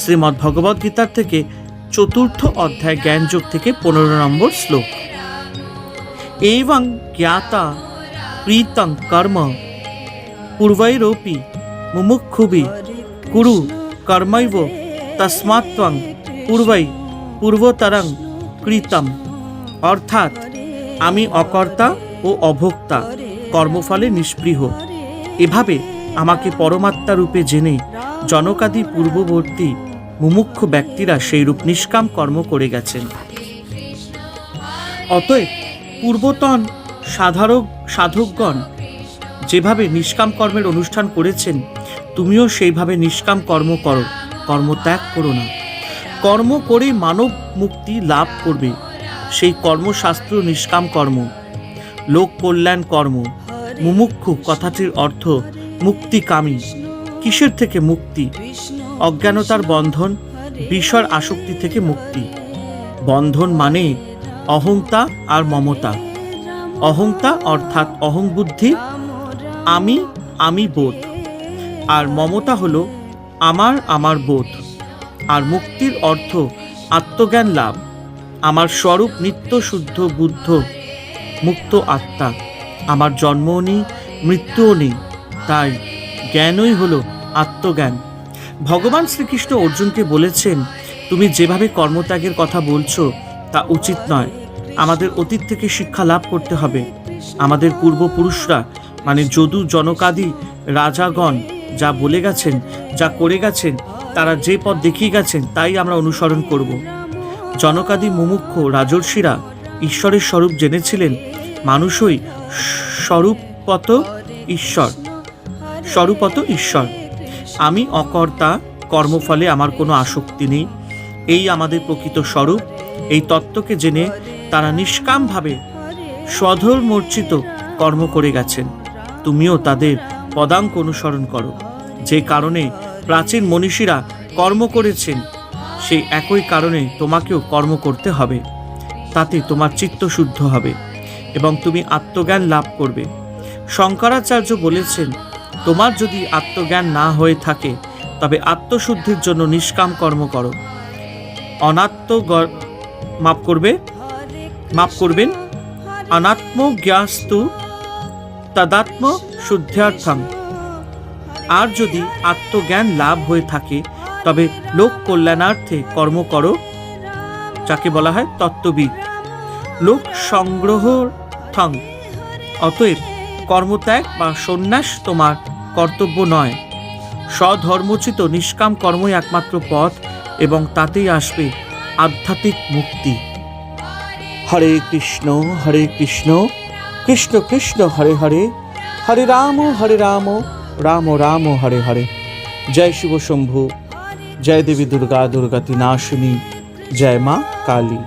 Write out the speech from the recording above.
শ্রীমদ্ ভগবদ গীতার থেকে চতুর্থ অধ্যায় জ্ঞানযোগ থেকে পনেরো নম্বর শ্লোক। এবং জ্ঞাতা প্রীতং কর্ম পূর্বৈরোপি মুমুক্ষুবি কুরু কর্মৈব তস্মাত্ত্বং পূর্বৈ পূর্বতরং কৃতম। অর্থাৎ আমি অকর্তা ও অভোক্তা, কর্মফলে নিষ্পৃহ। এভাবে আমাকে পরমাত্মা রূপে জেনে জনকাদি পূর্ববর্তী মুমুক্ষ ব্যক্তিরা সেই রূপ নিষ্কাম কর্ম করে গেছেন। অতএব পূর্বতন সাধারক সাধকগণ যেভাবে নিষ্কাম কর্মের অনুষ্ঠান করেছেন, তুমিও সেইভাবে নিষ্কাম কর্ম করো, কর্ম ত্যাগ করো না। কর্ম করে মানব মুক্তি লাভ করবে, সেই কর্মশাস্ত্র নিষ্কাম কর্ম। লোক কল্যাণ কর্ম, মুমুক্ষু কথাটির অর্থ মুক্তিকামী। কিসের থেকে মুক্তি? অজ্ঞানতার বন্ধন বিষয় আসক্তি থেকে মুক্তি। বন্ধন মানে অহংতা আর মমতা। অহংতা অর্থাৎ অহং বুদ্ধি আমি আমি বোধ। আর মমতা হলো আমার আমার বোধ। আর মুক্তির অর্থ আত্মজ্ঞান লাভ। আমার স্বরূপ নিত্য শুদ্ধ বুদ্ধ, মুক্ত আত্মা। আমার জন্মও নেই, মৃত্যুও নেই। তাই জ্ঞানই হলো আত্মজ্ঞান। ভগবান শ্রীকৃষ্ণ অর্জুনকে বলেছেন, তুমি যেভাবে কর্মত্যাগের কথা বলছো, তা উচিত নয়। আমাদের অতীত থেকে শিক্ষা লাভ করতে হবে। আমাদের পূর্বপুরুষরা মানে যদু জনকাদি রাজাগণ, যা বলে গেছেন, যা করে গেছেন, তারা যে পথ দেখিয়ে গেছেন, তাই আমরা অনুসরণ করব। জনকাদি মুমুক্ষ রাজর্ষিরা ঈশ্বরের স্বরূপ জেনেছিলেন, মানুষই স্বরূপত ঈশ্বর। স্বরূপত ঈশ্বর। আমি অকর্তা, কর্মফলে আমার কোনো আসক্তি নেই। এই আমাদের প্রকৃত স্বরূপ। এই তত্ত্বকে জেনে তারা নিষ্কামভাবে স্বধর্মর্চিত কর্ম করে গেছেন। তুমিও তাদের পদাঙ্ক অনুসরণ করো। যে কারণে প্রাচীন মনীষীরা কর্ম করেছেন, সেই একই কারণে তোমাকেও কর্ম করতে হবে। তাতে তোমার চিত্ত শুদ্ধ হবে এবং তুমি আত্মজ্ঞান লাভ করবে। শঙ্করাচার্য বলেছেন তোমার যদি আত্মজ্ঞান না হয়ে থাকে, তবে আত্মশুদ্ধির জন্য নিষ্কাম কর্ম করো। অনাত্ম মাপ করবে? মাপ করবেন? অনাত্ম জ্ঞাস্তু তদাত্ম শুদ্ধার্থম। আর যদি আত্মজ্ঞান লাভ হয়ে থাকে, তবে লোক কল্যাণার্থে কর্ম করো, যাকে বলা হয় তত্ত্ববিদ। লোক সংগ্রহ থং অতএব কর্মত্যাগ বা সন্ন্যাস তোমার কর্তব্য নয়। স্বধর্মোচিত নিষ্কাম কর্মই একমাত্র পথ এবং তাতেই আসবে আধ্যাত্মিক মুক্তি। হরে কৃষ্ণ হরে কৃষ্ণ কৃষ্ণ কৃষ্ণ, হরে হরে হরে রাম হরে রাম রাম রাম, হরে হরে। জয় শিব শম্ভু, জয় দেবী দুর্গা দুর্গাতি নাশিনী জয় মা কালী।